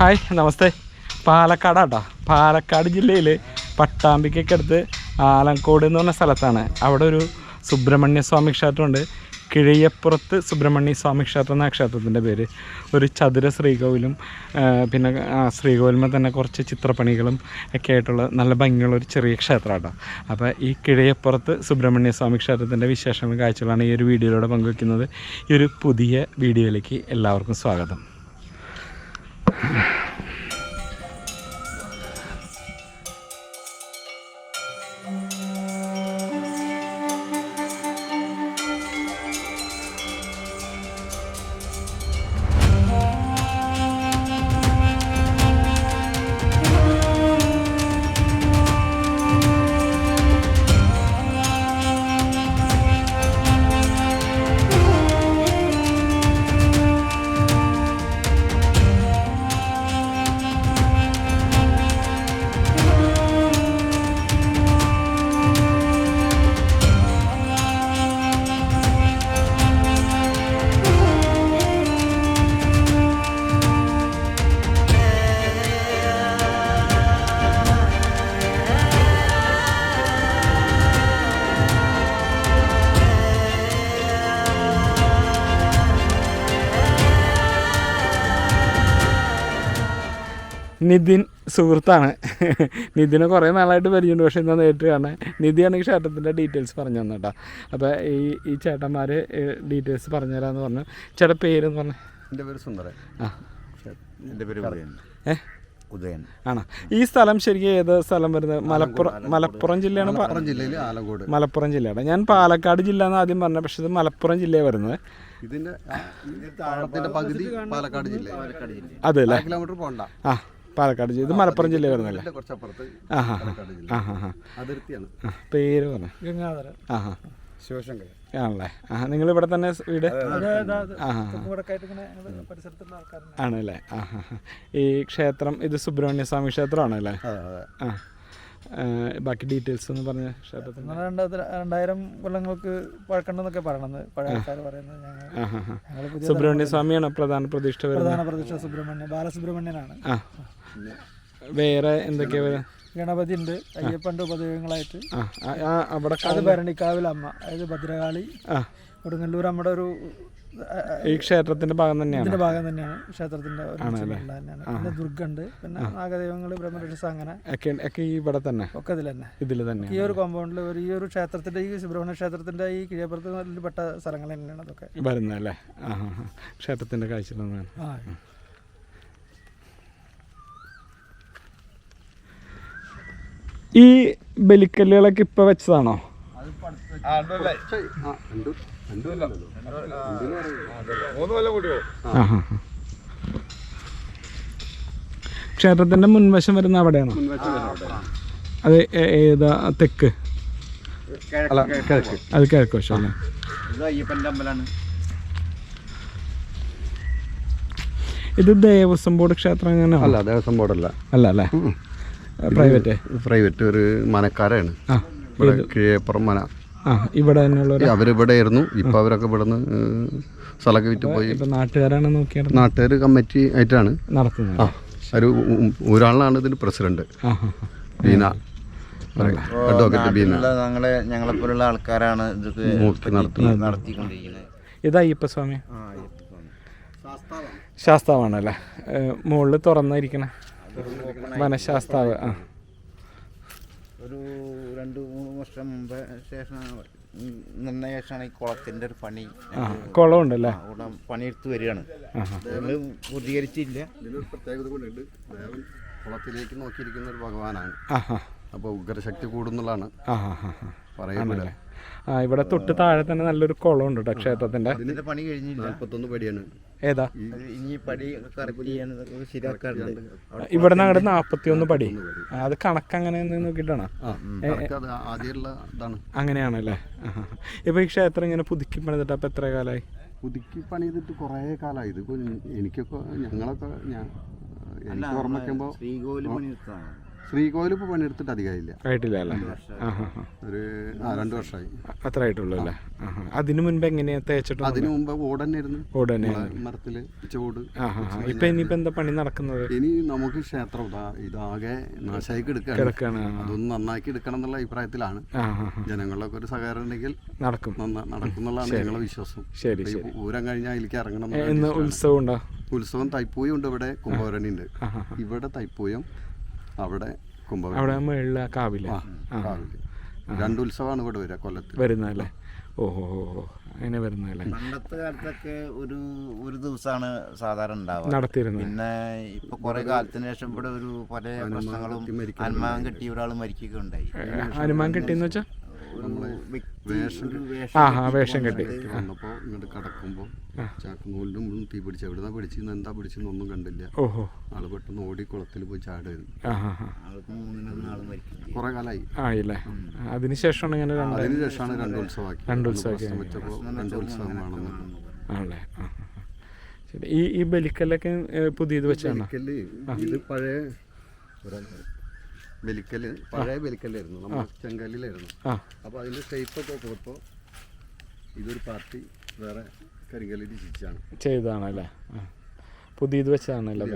Hi നമസ്തേ. പാലക്കാടാട്ടോ. പാലക്കാട് ജില്ലയിൽ പട്ടാമ്പിക്കടുത്ത് ആലങ്കോട് എന്ന് പറഞ്ഞ സ്ഥലത്താണ്. അവിടെ ഒരു സുബ്രഹ്മണ്യ സ്വാമി ക്ഷേത്രമുണ്ട് കിഴയപ്പുറത്ത് സുബ്രഹ്മണ്യ സ്വാമി ക്ഷേത്രം എന്ന ക്ഷേത്രത്തിന്റെ പേര്. ഒരു ചതുര ശ്രീകോവിലും പിന്നെ ശ്രീകോവിലുമ്പോൾ തന്നെ കുറച്ച് ചിത്രപ്പണികളും ഒക്കെ ആയിട്ടുള്ള നല്ല ഭംഗിയുള്ള ഒരു ചെറിയ ക്ഷേത്രമാണ് അപ്പോൾ ഈ കിഴയപ്പുറത്ത് സുബ്രഹ്മണ്യ സ്വാമി ക്ഷേത്രത്തിന്റെ വിശേഷങ്ങൾ കാഴ്ചകളാണ് ഈ ഒരു വീഡിയോയിലൂടെ പങ്കുവയ്ക്കുന്നത് ഈ ഒരു പുതിയ വീഡിയോയിലേക്ക് എല്ലാവർക്കും സ്വാഗതം. Yeah. നിതിൻ സുഹൃത്താണ്. നിതിനെ കുറേ നാളായിട്ട് പരിചയമുണ്ട് പക്ഷേ ഇന്ന് നേരിട്ട് കാണാൻ. നിധിയാണെങ്കിൽ ചേട്ടത്തിന്റെ ക്ഷേത്രത്തിന്റെ ഡീറ്റെയിൽസ് പറഞ്ഞു തന്നെ കേട്ടോ. അപ്പോൾ ഈ ഈ ചേട്ടന്മാർ ഡീറ്റെയിൽസ് പറഞ്ഞുതരാമെന്ന് പറഞ്ഞു ചേട്ടൻ പേരെന്ന് പറഞ്ഞു? എന്റെ പേര് സുന്ദരൻ. ആ. എന്റെ പേര് ഉദയൻ. ഏ? ഉദയൻ. ആണോ? ഈ സ്ഥലം ശരിക്കും ഏത് സ്ഥലം വരുന്നത്? മലപ്പുറം മലപ്പുറം ജില്ലയാണ് മലപ്പുറം ജില്ലയിൽ ആലങ്കോട്. മലപ്പുറം ജില്ലയാണ്. ഞാൻ പാലക്കാട് ജില്ല എന്ന് ആദ്യം പറഞ്ഞത് പക്ഷേ ഇത് മലപ്പുറം ജില്ലയാണ് വരുന്നത്. ഇതിന്റെ പകുതി പാലക്കാട് ജില്ല. അതെ അല്ലേ കിലോമീറ്റർ പോകണ്ട ആ. പാലക്കാട് ജില്ല. ഇത് മലപ്പുറം ജില്ല. വരുന്നല്ലേ കുറച്ചപ്പുറത്ത് ആ ഹാ ആ ഹാ ഹാ പേര് പറഞ്ഞു ഗംഗാധരൻ. ആ ഹാ ശിവശങ്കർ ആണല്ലേ? ആ നിങ്ങൾ ഇവിടെ തന്നെ വീട്? ആണല്ലേ? ആ ഈ ക്ഷേത്രം ഇത് സുബ്രഹ്മണ്യ സ്വാമി ക്ഷേത്രമാണല്ലേ? ആ. ബാക്കി ഡീറ്റെയിൽസ് എന്ന് പറഞ്ഞ ക്ഷേത്രത്തിന് ഞങ്ങൾ രണ്ടായിരം കൊല്ലങ്ങൾക്ക് പഴക്കണ്ടെന്നൊക്കെ പറയണത്. പഴയ ആൾക്കാർ പറയുന്നത് ഞങ്ങൾ സുബ്രഹ്മണ്യ സ്വാമിയാണ് പ്രധാന പ്രതിഷ്ഠ പ്രധാന പ്രതിഷ്ഠ സുബ്രഹ്മണ്യ ബാലസുബ്രഹ്മണ്യനാണ്. ആ. വേറെ എന്തൊക്കെയാ വരാ? ഗണപതി ഉണ്ട് അയ്യപ്പന്റെ ഉപദേവങ്ങളായിട്ട്. അവിടെ അത് ഭരണിക്കാവിൽ അമ്മ അതായത് ഭദ്രകാളി. കൊടുങ്ങല്ലൂർ അമ്മയുടെ ഒരു ഈ ക്ഷേത്രത്തിന്റെ ഭാഗം തന്നെയാണ്. ഇതിന്റെ ഭാഗം തന്നെയാണ്. ക്ഷേത്രത്തിന്റെ ഒരു ദുർഗ തന്നെയാണ്. പിന്നെ ദുർഗുണ്ട് പിന്നെ നാഗദൈവങ്ങൾ ബ്രഹ്മരക്ഷ അങ്ങനെ ഒക്കെ ഇവിടെ തന്നെ? ഒക്കെ ഇതിൽ തന്നെ. ഇതിൽ തന്നെ. ഈ ഒരു കോമ്പൗണ്ടിൽ ഒരു ഈ ഒരു ക്ഷേത്രത്തിന്റെ ഈ സുബ്രഹ്മണ്യ ക്ഷേത്രത്തിന്റെ ഈ കിഴിയപ്പുറത്ത് പെട്ട സ്ഥലങ്ങൾ തന്നെയാണ് അതൊക്കെ. വരുന്നല്ലേ ക്ഷേത്രത്തിന്റെ കാഴ്ച തന്നെയാണ് ആ ഈ ബലിക്കല്ലുകളൊക്കെ ഇപ്പൊ വെച്ചതാണോ? ക്ഷേത്രത്തിന്റെ മുൻവശം വരുന്ന അവിടെയാണോ? അത് ഏതാ തെക്ക്? അത് കിഴക്ക്. വശം അല്ലേ ഇത് അയ്യപ്പന്റെ അമ്പലമാണ് ഇത് ദേവസ്വം ബോർഡ് ക്ഷേത്രം അങ്ങനെ അല്ല ദേവസ്വം ബോർഡല്ല. അല്ല അല്ലേ? പ്രൈവറ്റ് പ്രൈവറ്റ് ഒരു മനക്കാരാണ്. ഇവിടെ കിഴേപ്പുറം മന. ആ ഇവിടെ അവരിവിടെ ആയിരുന്നു. ഇപ്പൊ അവരൊക്കെ ഇവിടുന്ന് സ്ഥലമൊക്കെ വിറ്റ് പോയി. ഇപ്പൊ നാട്ടുകാരാണ് നോക്കിയാണ് നാട്ടുകാർ കമ്മിറ്റി ആയിട്ടാണ്. നടത്തുന്നത്. ആ ഒരു ഒരാളാണ് ഇതിന് പ്രസിഡന്റ്. ബീന. അഡ്വക്കേറ്റ് ബീന. ഞങ്ങളെ ഞങ്ങളെ പോലുള്ള ആൾക്കാരാണ് ഇതൊക്കെ നടത്തിക്കൊണ്ടിരിക്കുന്നത്. ഇത് അയ്യപ്പസ്വാമി ശാസ്താവാണല്ലേ മുകളിൽ തുറന്നിരിക്കണ. വനശാസ്താവ് ആ. ഒരു രണ്ട് മൂന്ന് വർഷം മുമ്പ് ശേഷം നിന്ന ശേഷമാണ് ഈ കുളത്തിന്റെ ഒരു പണി. കുളം കുളമുണ്ടല്ലേ? ആ, ഇവിടെ പണിയെടുത്ത് വരികയാണ്. പൂർത്തീകരിച്ചില്ല. ഇതിനൊരു പ്രത്യേകത കൂടിയുണ്ട് ദേവൻ കുളത്തിലേക്ക് നോക്കിയിരിക്കുന്ന ഒരു ഭഗവാനാണ്. അപ്പൊ അപ്പോൾ ഉഗ്രശക്തി കൂടുന്നുള്ളതാണ്. ആ ഇവിടെ തൊട്ട് താഴെ തന്നെ നല്ലൊരു കുളം ഉണ്ട് കേട്ടോ ക്ഷേത്രത്തിന്റെ പണി കഴിഞ്ഞില്ല. നാൽപ്പത്തൊന്ന് പടിയാണ്. ഏതാ? ഇവിടെ നിന്ന് അങ്ങോട്ട് ഒന്ന് പടി അത് കണക്ക് അങ്ങനെ നോക്കിയിട്ടാണ്? അങ്ങനെയാണല്ലേ. ഇപ്പൊ ഈ ക്ഷേത്രം ഇങ്ങനെ പുതുക്കി പണിതിട്ട് അപ്പൊ എത്ര കാലായി? പുതുക്കി പണിതിട്ട് ചെയ്തിട്ട് കുറേ കാലമായി ഇത് എനിക്കൊക്കെ ഞങ്ങളൊക്കെ ഞാൻ എനിക്ക് ശ്രീകോവിൽ ഇപ്പോൾ പണിയെടുത്തിട്ട് അധികമായില്ല ആയിട്ടില്ല അല്ലേ? ഒരു ആ രണ്ട് വർഷമായി അത്ര ആയിട്ടുള്ളൂ അല്ലേ? അതിനു മുൻപ് എങ്ങനെയാ തേച്ചിട്ട് അതിനു മുമ്പ് ഓട് തന്നെയായിരുന്നു. ഓട് തന്നെ മരത്തിൽ ചൂട് ഇപ്പൊ ഇനിയിപ്പോ എന്താ പണി നടക്കുന്നത്? ഇനി നമുക്ക് ക്ഷേത്രം ഇതാകെ നാശായി കിടക്കാണ്. അതൊന്ന് നന്നാക്കി എടുക്കണം എന്നുള്ള അഭിപ്രായത്തിലാണ്. ജനങ്ങളിലൊക്കെ ഒരു സഹകരണം ഉണ്ടെങ്കിൽ നടക്കും. നടക്കും നടക്കുന്നുള്ളതാണ് ഞങ്ങളുടെ വിശ്വാസം. ശരി ഇപ്പൊ പൂരം കഴിഞ്ഞാൽ അതിലേക്ക് ഇറങ്ങണം ഉത്സവം ഉണ്ടോ? ഉത്സവം തൈപ്പൂയം ഉണ്ട് ഇവിടെ കുംഭവരണി ഉണ്ട് ഇവിടെ തൈപ്പൂയം അവിടെ കുംഭവരണി അവിടെ മേളിൽ കാവിൽ ആ കാവിൽ. രണ്ട് ഉത്സവമാണ് ഇവിടെ വരിക കൊല്ലത്ത്. വരുന്നല്ലേ ഓഹോ അങ്ങനെ വരുന്നതല്ലേ? പണ്ടത്തെ കാലത്തൊക്കെ ഒരു ഒരു ദിവസമാണ് സാധാരണ ഉണ്ടാവുക. നടത്തിയിരുന്നത്. പിന്നെ ഇപ്പൊ കുറെ കാലത്തിന് ശേഷം ഇവിടെ ഒരു പല പ്രശ്നങ്ങളും അനുമാനം കെട്ടി ഒരാൾ മരിക്കുകയുണ്ടായി. ഹനുമാൻ കെട്ടിന്ന് വെച്ചാ? വ്യക്തി ഒരു ആ വേഷം വേഷം കെട്ടി. വന്നപ്പോൾ ഇങ്ങോട്ട് കടക്കുമ്പോൾ ചാക്കുനൂലിനും മുഴുവൻ തീ പിടിച്ചു എവിടുന്നാ പിടിച്ചെന്ന് എന്താ പിടിച്ചെന്ന് ഒന്നും കണ്ടില്ല. ഓഹോ. ആൾ പെട്ടെന്ന് ഓടി കുളത്തിൽ പോയി ചാടായിരുന്നു കുറെ കാലമായി ആയില്ലേ അതിനുശേഷമാണ് ഇങ്ങനെ രണ്ട് അതിന് ശേഷമാണ് രണ്ട് ഉത്സവമാക്കി. രണ്ട് ഉത്സവമാക്കി. പ്രശ്നം വെച്ചപ്പോൾ രണ്ട് ആണല്ലേ. ശരി ഈ ഈ ബലിക്കല്ലൊക്കെ പുതിയത് വെച്ചാണ് ബലിക്കല്ല് ഇത് പഴയ ബലിക്കല്ല് പഴയ വെലിക്കല്ലായിരുന്നു. നമ്മൾ ചെങ്കല്ലിലായിരുന്നു. അപ്പൊ അപ്പോൾ അതിന്റെ ഷേപ്പൊക്കെ കൊടുത്തു ഇതൊരു പാർട്ടി വേറെ കരിങ്കല്ലിൽ ചിച്ചാണ് ചെയ്തതാണല്ലേ? ആ. പുതിയത് വെച്ചതാണല്ലേ?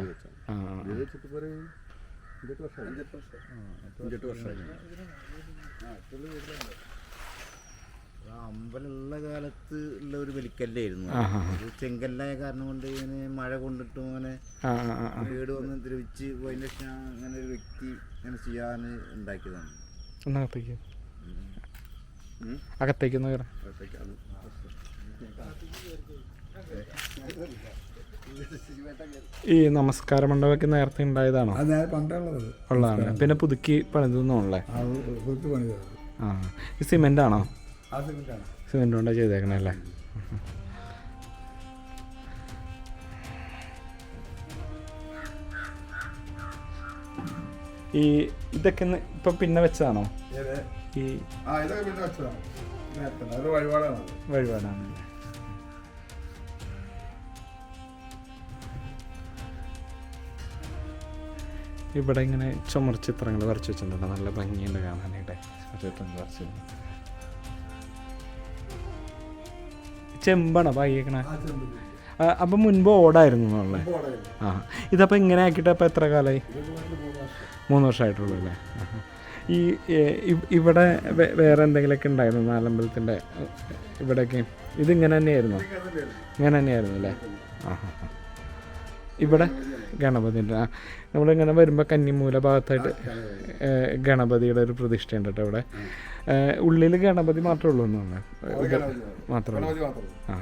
ആ ആ, ഇത് വെച്ചിട്ട് ഒരു അഞ്ചെട്ട് വർഷമായി. അഞ്ചെട്ട് വർഷമായി. അമ്പലമുള്ള കാലത്ത് ഉള്ള ഒരു വലിക്കല്ലായിരുന്നു. ഒരു ചെങ്കല്ലായ കാരണം കൊണ്ട് ഇങ്ങനെ മഴ കൊണ്ടിട്ടും അങ്ങനെ വീട് വന്ന് ദ്രവിച്ച് പോയതിന്റെ അങ്ങനെ ഒരു വ്യക്തി ഇങ്ങനെ ചെയ്യാൻ ഉണ്ടാക്കിയതാണ്. അകത്തേക്ക്. ഈ നമസ്കാര മണ്ഡപമൊക്കെ നേരത്തെ ഉണ്ടായതാണോ? ഉള്ളതാണ്. പിന്നെ പുതുക്കി പണിതൊന്നുമല്ലേ ആ. സിമെന്റ് ഈ ആണോ സിമെന്റ് കൊണ്ടാണ് ചെയ്തേക്കണേ അല്ലേ? ഈ ഇതൊക്കെ ഇപ്പൊ പിന്നെ വെച്ചതാണോ? ഈ വഴിപാടാണ്. ഇവിടെ ഇങ്ങനെ ചുമർ ചിത്രങ്ങൾ വരച്ച് വെച്ചിട്ടുണ്ട്. നല്ല ഭംഗിയുണ്ട് കാണാനായിട്ട്. ചിത്രങ്ങൾ വരച്ച് ചെമ്പാണോ പാകിയേക്കണേ? അപ്പം മുൻപ് ഓടായിരുന്നു എന്നുള്ളത് പോടായിരുന്നു ആ ഇതപ്പോൾ ഇങ്ങനെ ആക്കിയിട്ട് അപ്പോൾ എത്ര കാലമായി മൂന്ന് വർഷം മൂന്ന് വർഷമായിട്ടുള്ളൂ അല്ലേ. ഈ ഇവിടെ വേറെ എന്തെങ്കിലുമൊക്കെ ഉണ്ടായിരുന്നു നാലമ്പലത്തിന്റെ ഇവിടെയൊക്കെ? ഇതിങ്ങനെ തന്നെയായിരുന്നു? ഇങ്ങനെ തന്നെയായിരുന്നു അല്ലേ? ആ ഹാ ഹാ. ഇവിടെ ഗണപതിന്റെ ആ നമ്മളിങ്ങനെ വരുമ്പോൾ കന്നിമൂല ഭാഗത്തായിട്ട് ഗണപതിയുടെ ഒരു പ്രതിഷ്ഠ ഉണ്ട് കേട്ടോ ഇവിടെ. ഉള്ളിൽ ഗണപതി മാത്രമേ ഉള്ളൂ. എന്നാണ് മാത്രമേ ആ.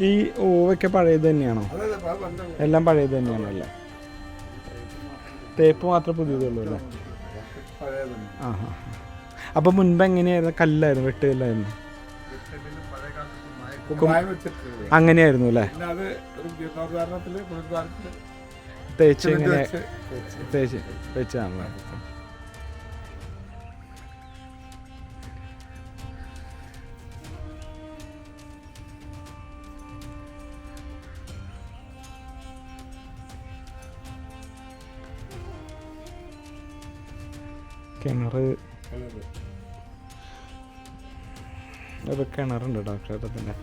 ഈ ഓവൊക്കെ പഴയത് തന്നെയാണോ? എല്ലാം പഴയത് തന്നെയാണോ അല്ലേ തേപ്പ് മാത്രമേ പുതിയതുള്ളൂ അല്ലേ? ആ ഹാ അപ്പം മുൻപ് എങ്ങനെയായിരുന്നു? കല്ലായിരുന്നു വെട്ടുകല്ലായിരുന്നു? അങ്ങനെയായിരുന്നു അല്ലേ? തേച്ച് ഇങ്ങനെ തേച്ച് വെച്ചതാണല്ലേ കിണർ. ഒരു കിണറുണ്ട് ഡോക്ടറെ തന്നെ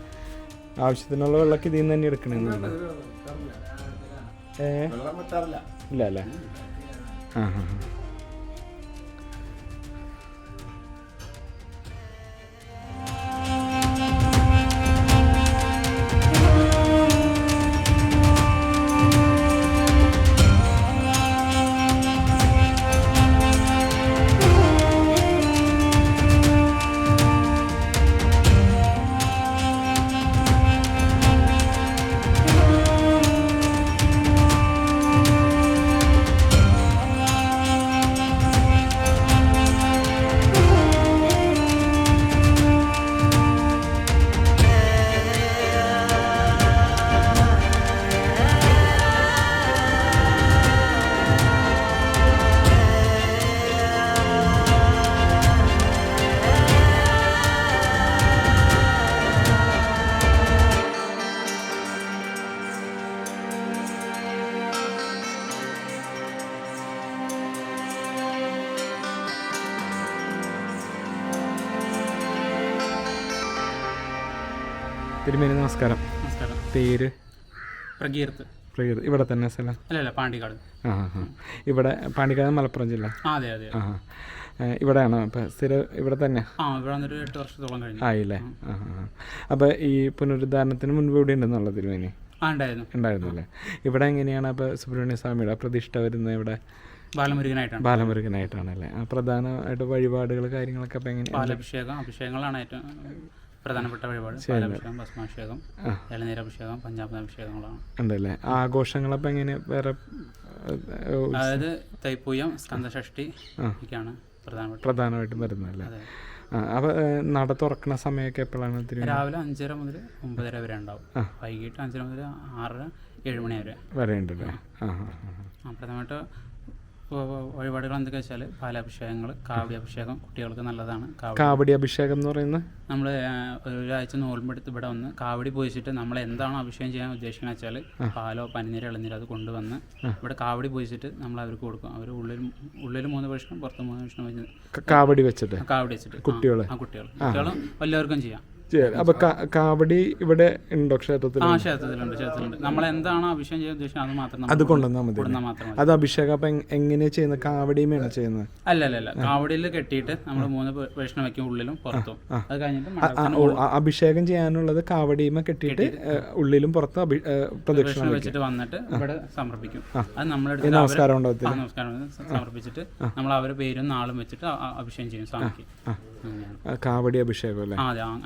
ആവശ്യത്തിനുള്ള വെള്ളമൊക്കെ ഇതിൽ നിന്ന് തന്നെ എടുക്കണമെന്നുണ്ട് ഏ? ഇല്ല അല്ലേ? ആ ഹാ ഹാ തിരുമേനി നമസ്കാരം. നമസ്കാരം. പേര്? പ്രകീർത്ത്. പ്രകീർത്ത്. ഇവിടെ തന്നെ സ്ഥലം? അല്ലല്ല അല്ല പാണ്ടിക്കാട്. ആ. ഇവിടെ പാണ്ടിക്കാട് മലപ്പുറം ജില്ല? ആ അതെ അതെ. ആ ഇവിടെയാണോ? അപ്പം സ്ഥിരം ഇവിടെ തന്നെ? ആ ഇവിടെ വന്നൊരു എട്ട് വർഷത്തോളം കഴിഞ്ഞു. ആയില്ലേ? ആ ആ അപ്പം ഈ പുനരുദ്ധാരണത്തിന് മുൻപ് ഇവിടെ ഉണ്ടെന്നുള്ള തിരുമേനി ആ ഉണ്ടായിരുന്നു. ഉണ്ടായിരുന്നില്ലേ ഇവിടെ എങ്ങനെയാണ് അപ്പോൾ സുബ്രഹ്മണ്യ സ്വാമിയുടെ പ്രതിഷ്ഠ വരുന്നത് ഇവിടെ? ബാലമുരുകനായിട്ടാണ്. ബാലമുരുകനായിട്ടാണല്ലേ അല്ലേ? പ്രധാനമായിട്ട് വഴിപാടുകൾ കാര്യങ്ങളൊക്കെ അപ്പം എങ്ങനെയാണ് ബാലാഭിഷേകം അഭിഷേകങ്ങളാണ് ഏറ്റവും പ്രധാനപ്പെട്ട വഴിപാട്. പാലഭിഷേകം ഭസ്മാഭിഷേകം ഇളനീരഭിഷേകം പഞ്ചാബിഷേകങ്ങളാണ് ഉണ്ടല്ലേ? ആഘോഷങ്ങളപ്പം എങ്ങനെ വേറെ അതായത് തൈപ്പൂയം സ്കന്ദഷഷ്ടി ഒക്കെയാണ് പ്രധാനമായിട്ടും വരുന്നല്ലേ അപ്പൊ നട തുറക്കുന്ന സമയമൊക്കെ എപ്പോഴാണ് രാവിലെ അഞ്ചര മുതൽ ഒമ്പതര വരെ ഉണ്ടാവും. വൈകിട്ട് അഞ്ചര മുതൽ ആറര ഏഴ് മണി വരെ. വരെ ഉണ്ടല്ലേ? പ്രധാനമായിട്ട് വഴിപാടുകൾ എന്തൊക്കെ വെച്ചാൽ പാലാഭിഷേകങ്ങൾ കാവടി അഭിഷേകം കുട്ടികൾക്ക് നല്ലതാണ്. കാവടി അഭിഷേകം എന്ന് പറയുന്നത്? നമ്മൾ ഒരാഴ്ച നോൽമ്പെടുത്ത് ഇവിടെ വന്ന് കാവടി പൂജിച്ചിട്ട് നമ്മൾ എന്താണോ അഭിഷേകം ചെയ്യാൻ ഉദ്ദേശിക്കുന്നത് വെച്ചാൽ പാലോ പനിനീരോ ഇളനീരോ അത് കൊണ്ടുവന്ന് ഇവിടെ കാവടി പൂജിച്ചിട്ട് നമ്മൾ അവർക്ക് കൊടുക്കും. അവർ ഉള്ളിൽ ഉള്ളിൽ മൂന്ന് ഭക്ഷണം പുറത്ത് മൂന്ന് ഭക്ഷണം വെച്ച് കാവടി വെച്ചിട്ട്? കാവടി വെച്ചിട്ട്. കുട്ടികൾ ആ കുട്ടികൾ കുട്ടികളും എല്ലാവർക്കും ചെയ്യാം. അപ്പോൾ കാവടി ഇവിടെ ഉണ്ടോ ക്ഷേത്രത്തിൽ ആ ക്ഷേത്രത്തിലുണ്ട് ക്ഷേത്രത്തിലുണ്ട്. നമ്മൾ എന്താണ് അഭിഷേകം ചെയ്യാൻ ഉദ്ദേശിക്കുന്നത് അത് മാത്രം അത് കൊണ്ടുവന്നാൽ മതി. മാത്രം അത് അഭിഷേകം അപ്പൊ എങ്ങനെയാണ് ചെയ്യുന്നത്? കാവടിയുമാണ് ചെയ്യുന്നത്? അല്ല അല്ല അല്ല കാവടിയിൽ കെട്ടിയിട്ട് നമ്മൾ മൂന്ന് ഭക്ഷണം വയ്ക്കും ഉള്ളിലും പുറത്തും. അത് കഴിഞ്ഞിട്ട് അഭിഷേകം ചെയ്യാനുള്ളത് കാവടിയുമ കെട്ടിയിട്ട് ഉള്ളിലും പുറത്തും പ്രദക്ഷിണം വെച്ചിട്ട് വന്നിട്ട് ഇവിടെ സമർപ്പിക്കും. അത് നമ്മളെടുത്ത് നമസ്കാരം ഉണ്ടാവത്തില്ല? നമസ്കാരം സമർപ്പിച്ചിട്ട് നമ്മൾ അവരുടെ പേരും നാളും വെച്ചിട്ട് അഭിഷേകം ചെയ്യും സ്വാമിക്ക്. കാവടി അഭിഷേകം അല്ലേ?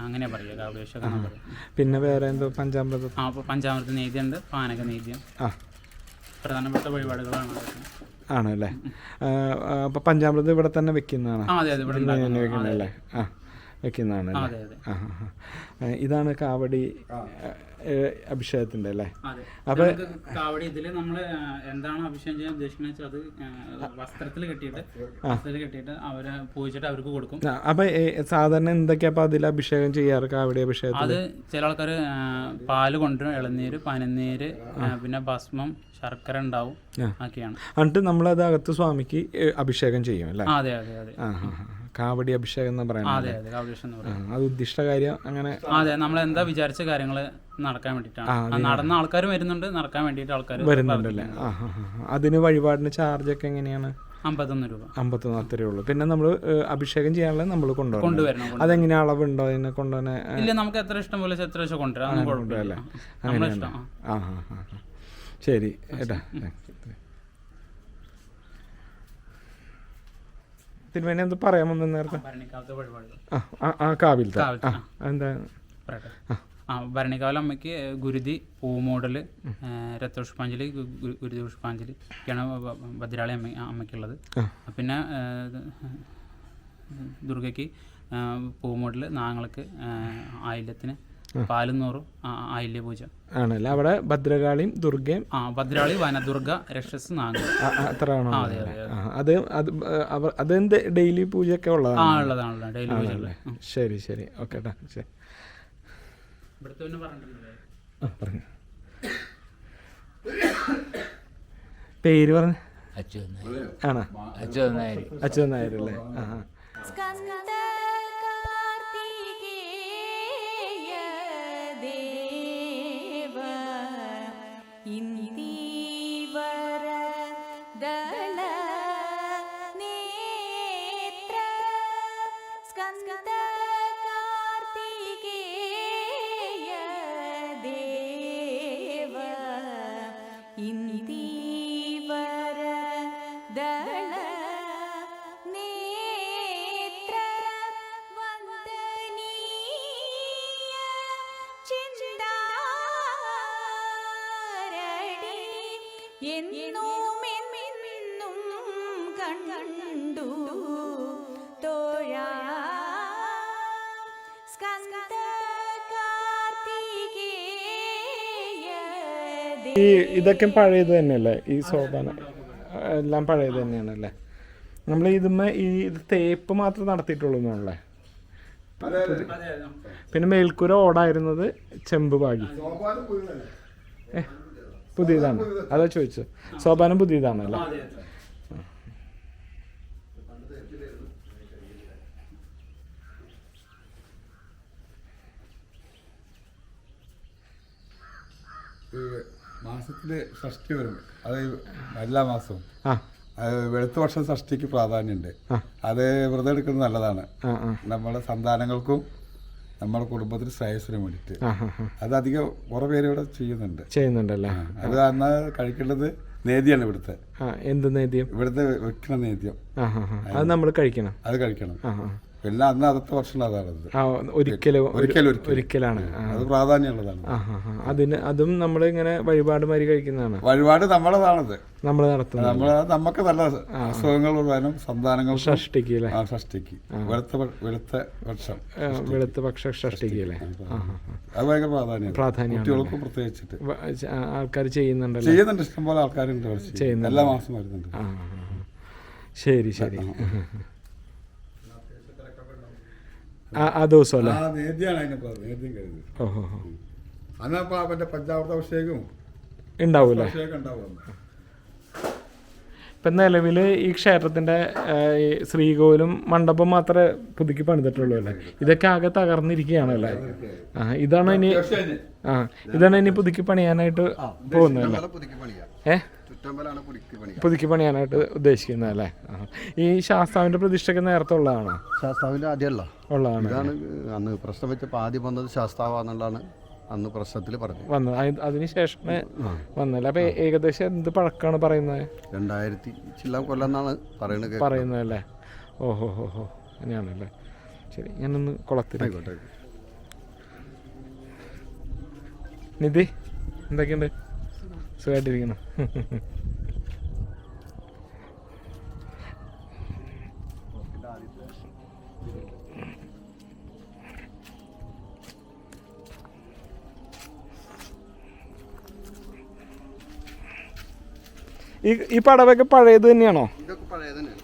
അങ്ങനെ പറയുക എന്ന് പിന്നെ വേറെ എന്തോ പഞ്ചാമൃത? ആ അപ്പോൾ പഞ്ചാമൃത നീതിയുണ്ട് പാനക നീതിയും ആ. പ്രധാനപ്പെട്ട വഴിപാടുകളാണ് അതൊക്കെ. ആണല്ലേ? അപ്പോൾ പഞ്ചാമൃതം ഇവിടെ തന്നെ വെക്കുന്നതാണ്. ആ അതെ അതെ ഇവിടെ തന്നെ വെക്കുന്നതല്ലേ? ആ വെക്കുന്നതാണ് ആ, അല്ലേ അതെ അതെ. ആ ആ, ആ. ഇതാണ് കാവടി ഏ, അഭിഷേകത്തിന്റെ അല്ലേ? അപ്പൊ കാവടി ഇതിൽ നമ്മൾ എന്താണ് അഭിഷേകം ചെയ്യാൻ ഉദ്ദേശിക്കുന്നത് വെച്ചാൽ അത് വസ്ത്രത്തിൽ കെട്ടിയിട്ട് വസ്ത്രത്തിൽ കെട്ടിയിട്ട് അവരെ പൂജിച്ചിട്ട് അവർക്ക് കൊടുക്കും. അപ്പൊ സാധാരണ എന്തൊക്കെയാ അപ്പൊ അതിൽ അഭിഷേകം ചെയ്യാറ് കാവടി അഭിഷേകം അത് ചില ആൾക്കാർ പാൽ കൊണ്ടുവരും ഇളനീര് പനനീര് പിന്നെ ഭസ്മം ശർക്കര ഉണ്ടാവും ഒക്കെയാണ്. എന്നിട്ട് നമ്മളത് അകത്ത് സ്വാമിക്ക് അഭിഷേകം ചെയ്യും അല്ലേ? അതെ അതെ അതെ. കാവടി അഭിഷേകം എന്ന് പറയുന്നത് അതെ അതെ എന്ന് പറയും. അത് ഉദ്ദിഷ്ട കാര്യം അങ്ങനെ അതെ നമ്മൾ എന്താ വിചാരിച്ച കാര്യങ്ങൾ നടക്കാൻ വേണ്ടിട്ടാണ് ആ, നടന്ന ആൾക്കാർ വരുന്നുണ്ട് നടക്കാൻ വേണ്ടിയിട്ട് ആൾക്കാർ വരുന്നുണ്ടല്ലേ? ആ ആ ആ, ആ. അതിന് വഴിപാടിന് ചാർജ് ഒക്കെ എങ്ങനെയാണ്? അമ്പത്തൊന്ന് രൂപ. അമ്പത്തൊന്ന് ഉള്ളൂ. പിന്നെ നമ്മൾ അഭിഷേകം ചെയ്യാനുള്ളത് നമ്മൾ കൊണ്ടുവരണം. അതെങ്ങനെ അളവുണ്ടോ? അതിനെ കൊണ്ടുവന്നെ ഇല്ല നമുക്ക് എത്ര ഇഷ്ടം പോലെ എത്ര വെച്ചാൽ കൊണ്ടുവരാം അതൊന്നും കുഴപ്പമില്ല. നമ്മളെ ഇഷ്ടം. ആ. ആ ആ ആ ആ. ശരി ഏട്ടാ തിരുമേനി എന്ത് പറയാമെന്ന് നേരത്തെ? ഭരണിക്കാലത്തെ വഴിപാടുകൾ ആ ആ, ആ കാവിലത്തെ. കാവിലത്തെ, ആ എന്താ? ആ. ഭരണിക്കാവല അമ്മയ്ക്ക് ഗുരുതി പൂമൂടൽ രക്തപുഷ്പാഞ്ജലി ഗു- ഗു- ഗുരുതി പുഷ്പാഞ്ജലി ഒക്കെയാണ് ഭദ്രാളി അമ്മ അമ്മയ്ക്കുള്ളത്. പിന്നെ ദുർഗയ്ക്ക് ആ, പൂമൂടൽ നാങ്ങൾക്ക് ആയില്യത്തിന് പാലും നൂറും ആ, ആയില്യ പൂജ. ആണല്ലേ? അവിടെ ഭദ്രകാളിയും ദുർഗയും. ആ ഭദ്രകാളി വനദുർഗ രക്ഷസ് നാഗ. ആ, ആ, അത്ര ആണോ അതെ, അതെ, ആ, അതെന്ത് ഡെയിലി പൂജയൊക്കെ ആ ഉള്ളതാണ് ഉള്ളതാണല്ലോ ഡെയിലി പൂജ ശരി ശരി. ഓക്കെ ശരി. ഇവിടുത്തെ പിന്നെ പറഞ്ഞിട്ടുണ്ടല്ലേ? പറഞ്ഞു. പേര് പറഞ്ഞ. ആണോ? അച്ഛൻ നായർ. ആ ആ. സ്കന്ദ കാർത്തികേയ ദേവ ഇന്ദീവര ദള നേത്ര സ്കന്ദ കാർത്തികേയ ദേവ ഇന്ദീവര ദള ഈ ഇതൊക്കെ പഴയത് തന്നെയല്ലേ? ഈ സോപാന എല്ലാം പഴയത് തന്നെയാണല്ലേ? നമ്മൾ ഇതുമ്മ ഈ ഇത് തേപ്പ് മാത്രം നടത്തിയിട്ടുള്ളൂ എന്നാണല്ലേ പിന്നെ മേൽക്കൂര ഓടായിരുന്നത് ചെമ്പ് ഭാഗി പുതിയതാണ്. അതാ ചോദിച്ചത്. സോപാനം പുതിയതാണല്ലേ? മാസത്തിൽ ഷഷ്ടി വരും. അത് എല്ലാ മാസവും. അത് വെളുത്ത വർഷം ഷഷ്ടിക്ക് പ്രാധാന്യമുണ്ട്. അത് വ്രതം എടുക്കുന്നത് നല്ലതാണ്. നമ്മുടെ സന്താനങ്ങൾക്കും നമ്മുടെ കുടുംബത്തിന് ശ്രേയസിന് വേണ്ടിയിട്ട്. അത് അധികം കുറെ പേര് ഇവിടെ ചെയ്യുന്നുണ്ട്. ചെയ്യുന്നുണ്ടല്ലേ? അത് അന്ന് കഴിക്കേണ്ടത് നേദ്യാണ് ഇവിടുത്തെ. എന്ത് നേദ്യം? ഇവിടുത്തെ വെക്കണ നേദ്യം. അത് നമ്മൾ കഴിക്കണം. അത് കഴിക്കണം. പിന്നെ അന്ന് അതത്തെ വർഷം അതാണത്. ഒരിക്കലും ഒരു- ഒരിക്കലും ഒരിക്കലും ഒരിക്കലാണ് അത് പ്രാധാന്യമുള്ളതാണ്. അതിന് അതും നമ്മൾ ഇങ്ങനെ വഴിപാട് മാതിരി കഴിക്കുന്നതാണ്. വഴിപാട് നമ്മളതാണത്. നമ്മൾ നടത്തുന്നത്. നമ്മൾ നമുക്ക് നല്ല അസുഖങ്ങൾ വരാനും സന്താനങ്ങൾ ഷഷ്ടിക്ക് ആ ഷഷ്ടിക്ക് വെളുത്ത വെളുത്ത ആ, വെളുത്ത പക്ഷ ഷഷ്ടിക്ക് അല്ലേ. അത് ഭയങ്കര പ്രാധാന്യം പ്രാധാന്യം കുട്ടികൾക്ക് പ്രത്യേകിച്ചിട്ട്. ആൾക്കാർ ചെയ്യുന്നുണ്ടല്ലോ? ചെയ്യുന്നുണ്ട്. ഇഷ്ടംപോലെ ആൾക്കാരുണ്ട്. ചെയ്യുന്നുണ്ട്. എല്ലാ മാസം വരുന്നുണ്ട്. ശരി ശരി. ആ ആ ആ നേദ്യാണ് അതിന് പ്ര- നേദ്യം കരുത്. ഓഹോ ഹോ അന്ന് അപ്പൊ അവന്റെ പഞ്ചാമൃത അഭിഷേകവും ഉണ്ടാവൂലേ അഭിഷേകം ഉണ്ടാവും ഇപ്പം നിലവിൽ ഈ ക്ഷേത്രത്തിന്റെ ഈ ശ്രീകോവിലും മണ്ഡപം മാത്രമേ പുതുക്കി പണിതിട്ടുള്ളൂ അല്ലേ? ഇതൊക്കെ ആകെ തകർന്നിരിക്കുകയാണല്ലേ ആ ഇതാണ് ഇനി ആ ഇതാണ് ഇനി പുതുക്കി പണിയാനായിട്ട് പോകുന്നതല്ലേ ഏഹ് പുതുക്കി പണിയാം പുതുക്കി പണിയാനായിട്ട് ഉദ്ദേശിക്കുന്നത് അല്ലേ? ഈ ശാസ്താവിന്റെ പ്രതിഷ്ഠയ്ക്ക് നേരത്തെ ഉള്ളതാണോ? ശാസ്താവിന്റെ ആദ്യമല്ല ഉള്ളതാണ്. ഇതാണ് അന്ന് പ്രശ്നം വെച്ചപ്പോൾ ആദ്യം വന്നത് ശാസ്താവാന്നുള്ളതാണ് അന്ന് പ്രശ്നത്തിൽ പറഞ്ഞു വന്നത്. അതിനുശേഷം വന്നല്ലേ അപ്പൊ ഏകദേശം എന്ത് പഴക്കമാണ് പറയുന്നത്? രണ്ടായിരത്തി ചില്ലാം കൊല്ലം എന്നാണ് പറയുന്നത് പറയുന്നത് പറയുന്നതല്ലേ? ഓഹോ ഹോ ഹോ. അങ്ങനെയാണല്ലേ? ശരി ഞാനൊന്ന് കുളത്തിൽ ആയിക്കോട്ടെ. നിധി എന്തൊക്കെയുണ്ട്? സുഖമായിട്ടിരിക്കുന്നു. ഈ ഈ പടവൊക്കെ പഴയത് തന്നെയാണോ? ഇതൊക്കെ തന്നെയാണ്.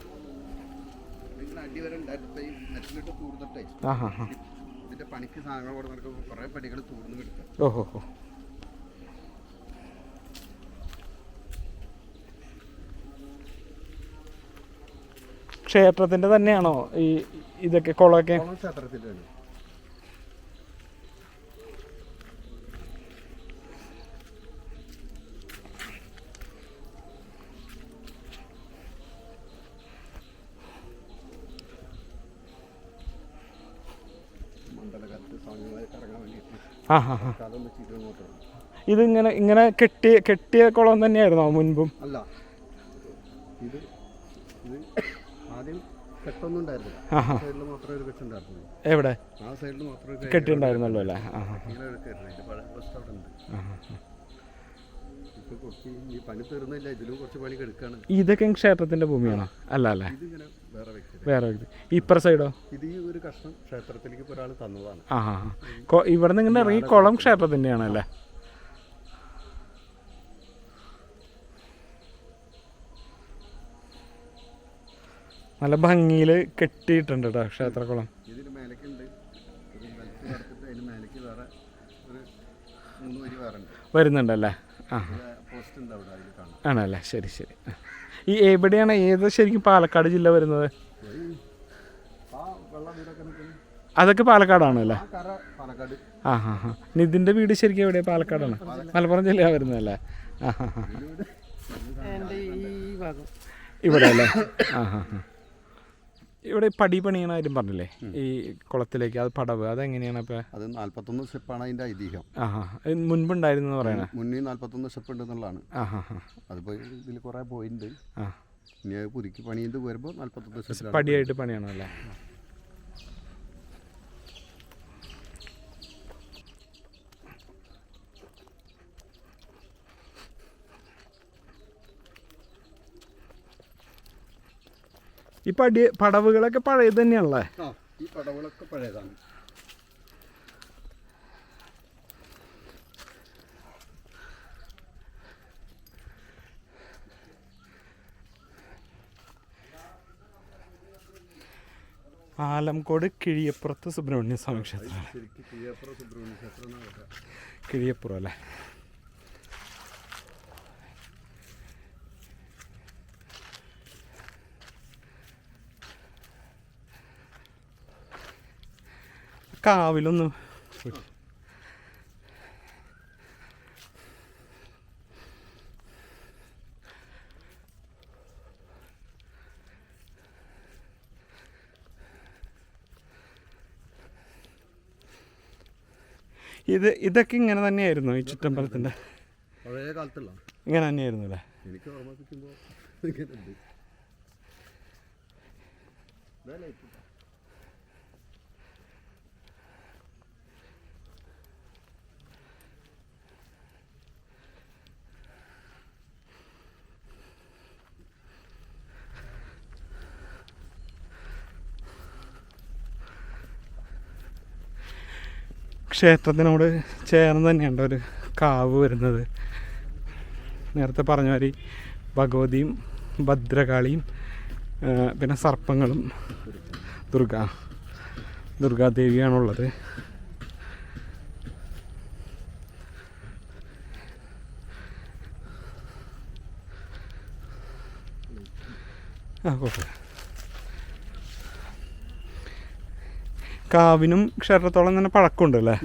ഇതിന്റെ പണിക്ക് സാധനങ്ങൾ കൊണ്ട് നടക്കുമ്പോൾ കുറേ പടികൾ തൂർന്ന് കിടക്കാം. ഓഹോ ക്ഷേത്രത്തിന്റെ തന്നെയാണോ ഈ ഇതൊക്കെ കുളമൊക്കെ? ക്ഷേത്രത്തിലാണ് ആ ഹാ ഇങ്ങനെ ഇങ്ങനെ കെട്ടിയ കെട്ടിയ കുളം തന്നെയായിരുന്നോ മുൻപും? അല്ല. ഇത് ഇത് ആദ്യം എവിടെ? കെട്ടിണ്ടായിരുന്നല്ലോ അല്ലേ ആ ഹാ ഇങ്ങനെ ഒരു കയറുന്നത് ഇതിന്റെ പഴയ ബസ് അവിടെ ഉണ്ട് ഇപ്പൊ കുറച്ച് ഈ പണി തീർന്നില്ല ഇതിലും കുറച്ച് പണി കെടുക്കാണ്. ഇതൊക്കെ ക്ഷേത്രത്തിന്റെ ഭൂമിയാണോ? അല്ല അല്ലേ? ഇതിങ്ങനെ വേറെ വ്യക്തി. വേറെ വ്യക്തി. ഇപ്പുറ സൈഡോ? ഇത് ഈ ഒരു കഷ്ണം ക്ഷേത്രത്തിലേക്ക് ഒരാൾ തന്നതാണ്. ആ ഇവിടെ നിന്ന് ഇങ്ങനെ ഇറങ്ങി കുളം ക്ഷേത്രത്തിന്റെയാണ് അല്ലേ? നല്ല ഭംഗിയിൽ കെട്ടിയിട്ടുണ്ട് കേട്ടോ ക്ഷേത്രക്കുളം ഇതിന് അതിന് മേലേക്ക് വേറെ ഒരു മൂന്ന് വരി വേറെ വരുന്നുണ്ടല്ലേ ആ. ആണല്ലേ? ശരി ശരി. ഈ എവിടെയാണ് ഏത് ശരിക്കും പാലക്കാട് ജില്ല വരുന്നത്? അതൊക്കെ പാലക്കാടാണ് അല്ലേ പാലക്കാട്. ആ ഹാ ഹാ നിതിന്റെ വീട് ശരിക്കും എവിടെയാണ് പാലക്കാടാണ്. മലപ്പുറം ജില്ല വരുന്നതല്ലേ? ആ ഹാ ഹാ എന്റെ ഈ ഭാഗം. ഇവിടെ അല്ലേ ആ ഹാ ഹാ ഇവിടെ പടി പണിയണ പറഞ്ഞില്ലേ? ഈ കുളത്തിലേക്ക് അത് പടവ് അതെങ്ങനെയാണ് അപ്പോൾ അത് നാൽപ്പത്തൊന്ന് സ്റ്റെപ്പാണ് അതിന്റെ ഐതിഹ്യം. ആ ഹാ ഇത് മുൻപുണ്ടായിരുന്നു പറയണേ മുന്നിൽ നാൽപ്പത്തൊന്ന് സ്റ്റെപ്പ് ഉണ്ട് എന്നുള്ളതാണ് ആ ഹാ ഹാ അതിപ്പോൾ ഇതിൽ കുറേ പോയിന്റ് ആ. ഇനി അത് പുതുക്കി പണിയുന്നത് വരുമ്പോൾ നാൽപ്പത്തൊന്ന് സ്റ്റെപ്പിലാണ് പടിയായിട്ട് പണിയണം ഈ പടി പടവുകളൊക്കെ പഴയത് തന്നെയാണല്ലേ? ഈ പടവുകളൊക്കെ പഴയതാണ്. ആലംകോട് കിഴിയപ്പുറത്ത് സുബ്രഹ്മണ്യ സ്വാമി ക്ഷേത്രമാണ്. ക്ഷേത്രം കിഴിയപ്പുറം അല്ലേ? കാവിലൊന്നും. ഇത് ഇതൊക്കെ ഇങ്ങനെ തന്നെയായിരുന്നു ഈ ചുറ്റമ്പലത്തിന്റെ. പഴയ കാലത്തുള്ള. ഇങ്ങനെ തന്നെയായിരുന്നു അല്ലേ? എനിക്ക് ഓർമ്മിപ്പിക്കുമ്പോൾ ക്ഷേത്രത്തിനോട് ചേർന്ന് തന്നെയുണ്ട് ഒരു കാവ് വരുന്നത്. നേരത്തെ പറഞ്ഞ മാതിരി ഭഗവതിയും ഭദ്രകാളിയും പിന്നെ സർപ്പങ്ങളും ദുർഗ ദുർഗാദേവിയാണുള്ളത്. ആ കുഴപ്പമില്ല. കാവിനും ക്ഷേത്രത്തോളം തന്നെ പഴക്കമുണ്ട് അല്ലേ?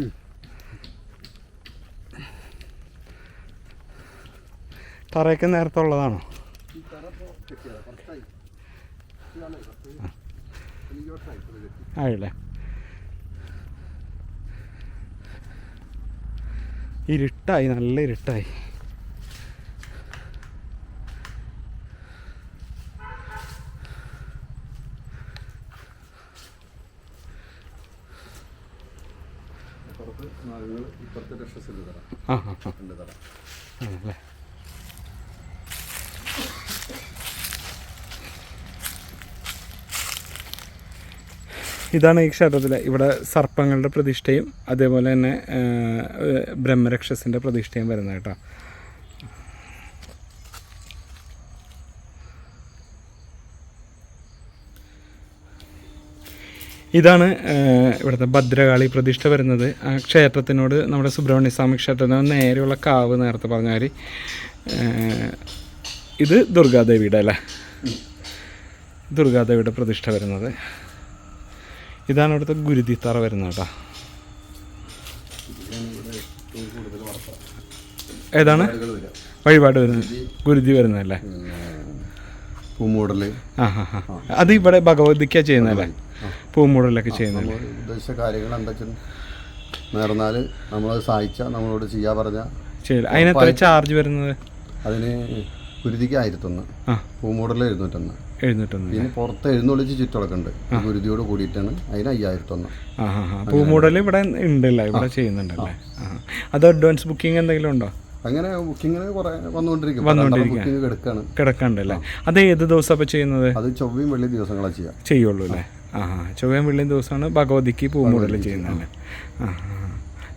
തറയൊക്കെ നേരത്തെ ഉള്ളതാണോ? ആയില്ലേ? ഇരുട്ടായി നല്ല ഇരുട്ടായി. ഇപ്പുറത്തെ രക്ഷസിന്റെ തറ ആ ആ ആ. എന്റെ തറ ആണല്ലേ? ഇതാണ് ഈ ക്ഷേത്രത്തിലെ ഇവിടെ സർപ്പങ്ങളുടെ പ്രതിഷ്ഠയും അതേപോലെ തന്നെ ബ്രഹ്മരക്ഷസിന്റെ പ്രതിഷ്ഠയും വരുന്നത് കേട്ടോ. ഇതാണ് ഇവിടുത്തെ ഭദ്രകാളി പ്രതിഷ്ഠ വരുന്നത്. ആ ക്ഷേത്രത്തിനോട് നമ്മുടെ സുബ്രഹ്മണ്യ സ്വാമി ക്ഷേത്രത്തിന് നേരെയുള്ള കാവ് നേരത്തെ പറഞ്ഞ മാതിരി. ഇത് ദുർഗാദേവിയുടെ അല്ലേ? ദുർഗാദേവിയുടെ പ്രതിഷ്ഠ വരുന്നത്. ഇതാണ് ഇവിടുത്തെ ഗുരുതിത്തറ വരുന്നത് കേട്ടോ. ഏതാണ്? വഴിപാട് വരുന്നത് ഗുരുതി വരുന്നതല്ലേ? ആ ഹാ ഹാ. അത് ഇവിടെ ഭഗവതിക്കാ ചെയ്യുന്നതല്ലേ? പൂമൂടലൊക്കെ ചെയ്യുന്നത്. ഉദ്ദേശിച്ച കാര്യങ്ങൾ എന്തൊക്കെയാൽ നേർന്നാൽ നമ്മളത് സഹായിച്ചാൽ നമ്മളോട് ചെയ്യാൻ പറഞ്ഞ. ചെയ്യില്ല അതിനെത്ര ചാർജ് വരുന്നത്? അതിന് കുരുതിക്ക് ആയിരത്തൊന്ന്. പൂ പൂമൂടൽ എഴുന്നൂറ്റൊന്ന്. എഴുന്നൂറ്റൊന്ന് പിന്നെ പുറത്ത് എഴുന്നള്ളിച്ച് ചുറ്റളക്കുണ്ട്. ഗുരുതിയോട് കൂടിയിട്ടാണ് അതിന് അയ്യായിരത്തൊന്ന്. പൂമൂടൽ ഇവിടെ ഉണ്ടല്ലോ? ഇവിടെ ചെയ്യുന്നുണ്ടല്ലേ? അത് അഡ്വാൻസ് ബുക്കിംഗ് എന്തെങ്കിലും ഉണ്ടോ? അങ്ങനെ കുറെ വന്നുകൊണ്ടിരിക്കും. ബുക്കിംഗ് കിടക്കാണ്. കിടക്കണ്ടല്ലേ അത് ഏത് ദിവസം ചെയ്യുന്നത്? അത് ചൊവ്വയും വെള്ളി ദിവസങ്ങളാണ് ചെയ്യാം. ചെയ്യുള്ളൂ അല്ലേ? ആ ചൊവ്വയും വെള്ളിയും ദിവസമാണ് ഭഗവതിക്ക് പൂമൂടൽ ചെയ്യുന്നതല്ലേ ആ ആ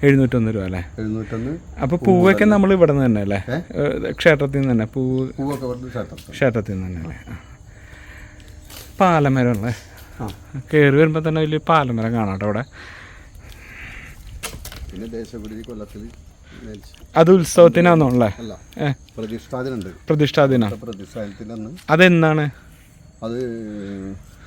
എഴുന്നൂറ്റൊന്ന് രൂപ അല്ലേ? എഴുന്നൂറ്റൊന്ന് അപ്പൊ പൂവൊക്കെ നമ്മൾ ഇവിടെ നിന്ന് തന്നെ അല്ലേ? ക്ഷേത്രത്തിൽ നിന്ന് തന്നെ പൂവ് ക്ഷേത്രത്തിൽ നിന്ന്. തന്നെ അല്ലേ. പാലമരം അല്ലേ? കയറി വരുമ്പോൾ തന്നെ വലിയ പാലമരം കാണാട്ടോ അവിടെ. പിന്നെ കൊല്ലത്തിൽ. അത് ഉത്സവത്തിനാണെന്നുള്ളേ അല്ല ഏ? പ്രതിഷ്ഠാദിനുണ്ട് പ്രതിഷ്ഠാദിന. പ്രതിഷ്ഠാദിനത്തിലന്ന് അതെന്നാണ്? അത്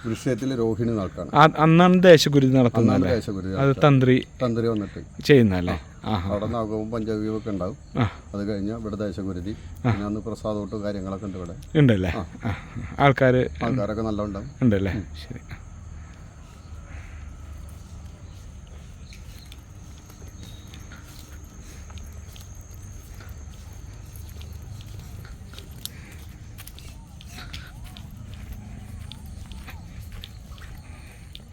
വൃക്ഷത്തിൽ രോഹിണി നടക്കാണ്. അന്നാണ് ദേശഗുരു നടത്തുന്നത് അല്ലേ? അത് തന്ത്രി തന്ത്രി വന്നിട്ട്. ചെയ്യുന്നല്ലേ അവിടെ നാഗവും പഞ്ചവ്യൂഹമൊക്കെ ഉണ്ടാവും. ആ. അത് കഴിഞ്ഞ ഇവിടെ ദേശഗുരുതി. പിന്നെ അന്ന് പ്രസാദോട്ട് കാര്യങ്ങളൊക്കെ ഉണ്ട് ഇവിടെ. ഉണ്ടല്ലേ? ആൾക്കാർ ആൾക്കാരൊക്കെ നല്ല ഉണ്ടാവും. ഉണ്ടല്ലേ? ശരി.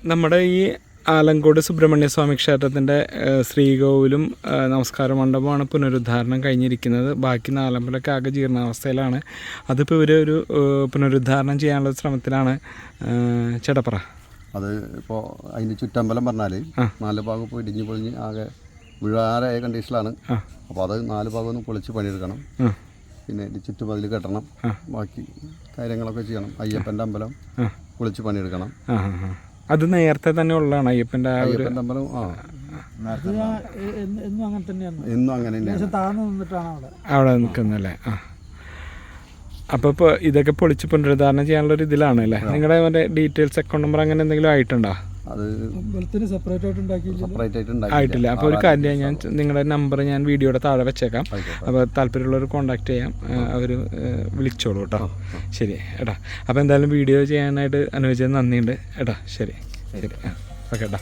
നമ്മുടെ ഈ ആലങ്കോട് സുബ്രഹ്മണ്യ സ്വാമി ക്ഷേത്രത്തിന്റെ ശ്രീകോവിലും നമസ്കാര മണ്ഡപമാണ് പുനരുദ്ധാരണം കഴിഞ്ഞിരിക്കുന്നത്. ബാക്കി നാലമ്പലമൊക്കെ ആകെ ജീർണാവസ്ഥയിലാണ്. അതിപ്പോൾ ഇവർ ഒരു പുനരുദ്ധാരണം ചെയ്യാനുള്ള ശ്രമത്തിലാണ് ചേട്ടപ്പറ അത് ഇപ്പോൾ അതിന് ചുറ്റമ്പലം പറഞ്ഞാൽ നാല് ഭാഗം ഇപ്പോൾ ഇടിഞ്ഞ് പൊളിഞ്ഞ് ആകെ വിഴാറായ കണ്ടീഷനിലാണ് അപ്പോൾ അത് നാല് ഭാഗം ഒന്ന് പൊളിച്ച് പണിയെടുക്കണം. പിന്നെ അതിന്റെ ചുറ്റുമതിൽ കെട്ടണം. ബാക്കി കാര്യങ്ങളൊക്കെ ചെയ്യണം. അയ്യപ്പന്റെ അമ്പലം. പൊളിച്ച് പണിയെടുക്കണം. അത് നേരത്തെ തന്നെ ഉള്ളതാണ് അയ്യപ്പന്റെ ആ ഒരു അയ്യപ്പന്റെ അമ്പലം ആ. എന്ന് അങ്ങനെ തന്നെയാണ്. എന്നും അങ്ങനെ തന്നെയാണ്. താഴ്ന്നു നിന്നിട്ടാണ് അവിടെ. അവിടെ നിൽക്കുന്നല്ലേ? ആ. അപ്പോൾ ഇപ്പോൾ ഇതൊക്കെ പൊളിച്ച് പുനരുദ്ധാരണം ചെയ്യാനുള്ള ഒരു ഇതിലാണ് അല്ലേ? നിങ്ങളുടെ മറ്റേ ഡീറ്റെയിൽസ് അക്കൗണ്ട് നമ്പർ അങ്ങനെ എന്തെങ്കിലും ആയിട്ടുണ്ടോ? അത് അമ്പലത്തിന് സെപ്പറേറ്റ് ആയിട്ട് സെപ്പറേറ്റ് ആയിട്ട് ആയിട്ടില്ല. അപ്പോൾ ഒരു കാര്യം ഞാൻ നിങ്ങളുടെ നമ്പർ ഞാൻ വീഡിയോയുടെ താഴെ വെച്ചേക്കാം. അപ്പോൾ താല്പര്യമുള്ളവർ കോൺടാക്ട് ചെയ്യാം. അവർ വിളിച്ചോളൂ കേട്ടോ. ശരി ഏട്ടാ അപ്പോൾ എന്തായാലും വീഡിയോ ചെയ്യാനായിട്ട് അനുവദിച്ചത് നന്ദിയുണ്ട്. ഏട്ടാ ശരി ശരി. ആ ഓക്കെ ഏട്ടാ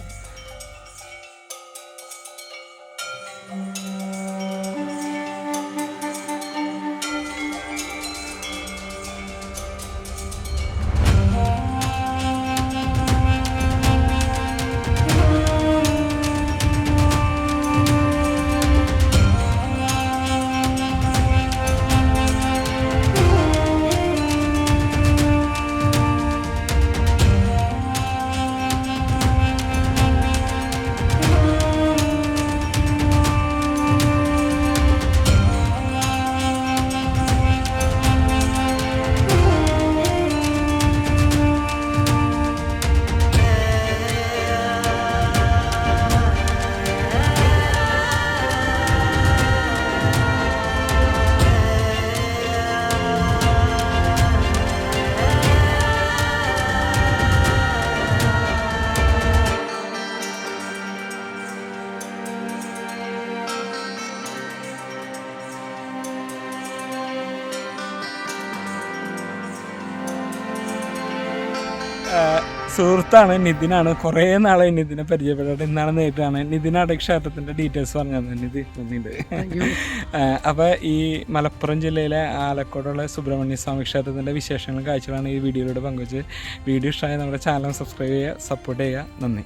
സുഹൃത്താണ് നിതിനാണ്. കുറേ നാളെ നിതിനെ പരിചയപ്പെട്ടിട്ട് ഇന്നാണ് നേരിട്ടാണ്. നിതിനാണ് ഈ ക്ഷേത്രത്തിന്റെ ഡീറ്റെയിൽസ് പറഞ്ഞു തന്നെ നിധി അപ്പൊ അപ്പോൾ ഈ മലപ്പുറം ജില്ലയിലെ ആലക്കോടുള്ള സുബ്രഹ്മണ്യ സ്വാമി ക്ഷേത്രത്തിന്റെ വിശേഷങ്ങളും കാഴ്ചകളാണ് ഈ വീഡിയോയിലൂടെ പങ്കുവച്ച് വീഡിയോ ഇഷ്ടമായ നമ്മുടെ ചാനൽ സബ്സ്ക്രൈബ് ചെയ്യുക സപ്പോർട്ട് ചെയ്യുക. നന്ദി.